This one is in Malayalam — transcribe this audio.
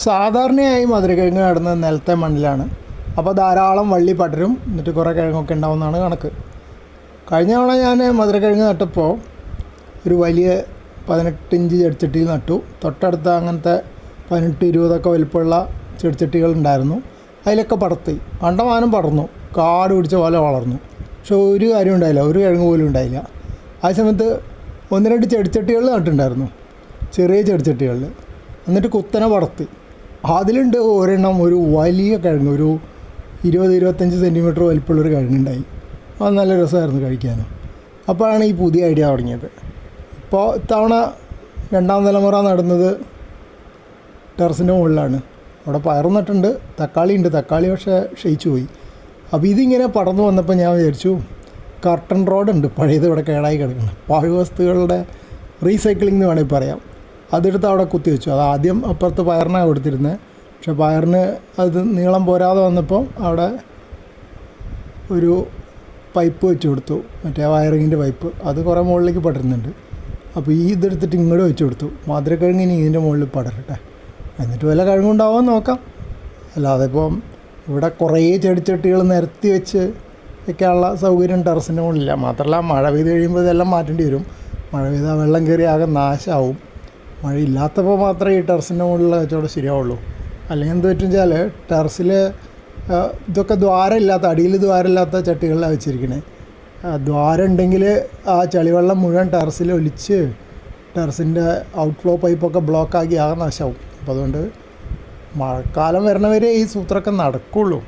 സാധാരണയായി മധുരക്കിഴങ്ങ് നടുന്നത് നിലത്തെ മണ്ണിലാണ്. അപ്പോൾ ധാരാളം വള്ളി പടരും എന്നിട്ട് കുറേ കിഴങ്ങൊക്കെ ഉണ്ടാവുന്നതാണ് കണക്ക്. കഴിഞ്ഞ തവണ ഞാൻ മധുരക്കിഴങ്ങ് നട്ടപ്പോൾ ഒരു വലിയ പതിനെട്ട് ഇഞ്ച് ചെടിച്ചട്ടിയിൽ നട്ടു. തൊട്ടടുത്ത അങ്ങനത്തെ പതിനെട്ട് ഇരുപതൊക്കെ വലിപ്പമുള്ള ചെടിച്ചട്ടികൾ ഉണ്ടായിരുന്നു. അതിലൊക്കെ പടർത്തി. അണ്ടമാനം പടർന്നു. കാട് പിടിച്ച പോലെ വളർന്നു. പക്ഷെ ഒരു കാര്യം ഉണ്ടായില്ല. ഒരു കിഴങ്ങ് പോലും ഉണ്ടായില്ല. ആ സമയത്ത് ഒന്ന് രണ്ട് ചെടിച്ചട്ടികളിൽ നട്ടിട്ടുണ്ടായിരുന്നു. ചെറിയ ചെടിച്ചട്ടികളിൽ. എന്നിട്ട് കുത്തനെ പടർത്തി. അതിലുണ്ട് ഒരെണ്ണം ഒരു വലിയ കിഴങ്ങ് ഒരു ഇരുപത് ഇരുപത്തഞ്ച് സെന്റിമീറ്റർ വലിപ്പമുള്ളൊരു കിഴങ്ങുണ്ടായി. അത് നല്ല രസമായിരുന്നു കഴിക്കാനും. അപ്പോഴാണ് ഈ പുതിയ ഐഡിയ തുടങ്ങിയത്. ഇപ്പോൾ ഇത്തവണ രണ്ടാം തലമുറ നടുന്നത് ടെറസിന്റെ മുകളിലാണ്. അവിടെ പയറും തക്കാളി ഉണ്ട്. തക്കാളി പക്ഷേ ക്ഷയിച്ചു പോയി. അപ്പോൾ ഇതിങ്ങനെ പടർന്നു വന്നപ്പോൾ ഞാൻ വിചാരിച്ചു കർട്ടൺ റോഡുണ്ട് പഴയത് ഇവിടെ കേടായി കിടക്കുന്നത് പാഴ്വസ്തുക്കളുടെ റീസൈക്ലിംഗ് എന്ന് വേണമെങ്കിൽ പറയാം. അതെടുത്ത് അവിടെ കുത്തി വെച്ചു. അത് ആദ്യം അപ്പുറത്ത് പയറിനാണ് കൊടുത്തിരുന്നത് പക്ഷെ പയറിന് അത് നീളം പോരാതെ വന്നപ്പോൾ അവിടെ ഒരു പൈപ്പ് വെച്ച് കൊടുത്തു. മറ്റേ വയറിങ്ങിന്റെ പൈപ്പ്. അത് കുറേ മുകളിലേക്ക് പടരുന്നുണ്ട്. അപ്പോൾ ഈ ഇതെടുത്തിട്ട് ഇങ്ങോട്ട് വെച്ച് കൊടുത്തു. മധുരക്കിഴങ്ങിന് ഇതിന്റെ മുകളിൽ പടരട്ടെ. എന്നിട്ട് വല്ല കിഴങ്ങുണ്ടാവാൻ നോക്കാം. അല്ലാതെ ഇപ്പം ഇവിടെ കുറേ ചെടിച്ചട്ടികൾ നിരത്തി വെച്ച് ഒക്കെയുള്ള സൗകര്യം ടെറസിന്റെ മുകളിലില്ല. മാത്രമല്ല മഴ പെയ്ത് കഴിയുമ്പോൾ ഇതെല്ലാം മാറ്റേണ്ടി വരും. മഴ പെയ്താൽ വെള്ളം കയറി ആകെ നാശമാവും. മഴ ഇല്ലാത്തപ്പോൾ മാത്രമേ ഈ ടെറസിന്റെ മുകളിലുള്ള കച്ചവടം ശരിയാവുള്ളൂ. അല്ലെങ്കിൽ എന്ത് പറ്റും വെച്ചാൽ ടെറസിൽ ഇതൊക്കെ ദ്വാരമില്ലാത്ത അടിയിൽ ദ്വാരമില്ലാത്ത ചട്ടികളിലാണ് വെച്ചിരിക്കുന്നത് ദ്വാരം ഉണ്ടെങ്കിൽ ആ ചളിവെള്ളം മുഴുവൻ ടെറസിൽ ഒലിച്ച് ടെറസിന്റെ ഔട്ട്ഫ്ലോ പൈപ്പൊക്കെ ബ്ലോക്കാക്കി ആകെ നാശമാവും. അപ്പോൾ അതുകൊണ്ട് മഴക്കാലം വരണവരെ ഈ സൂത്രമൊക്കെ നടക്കുള്ളൂ.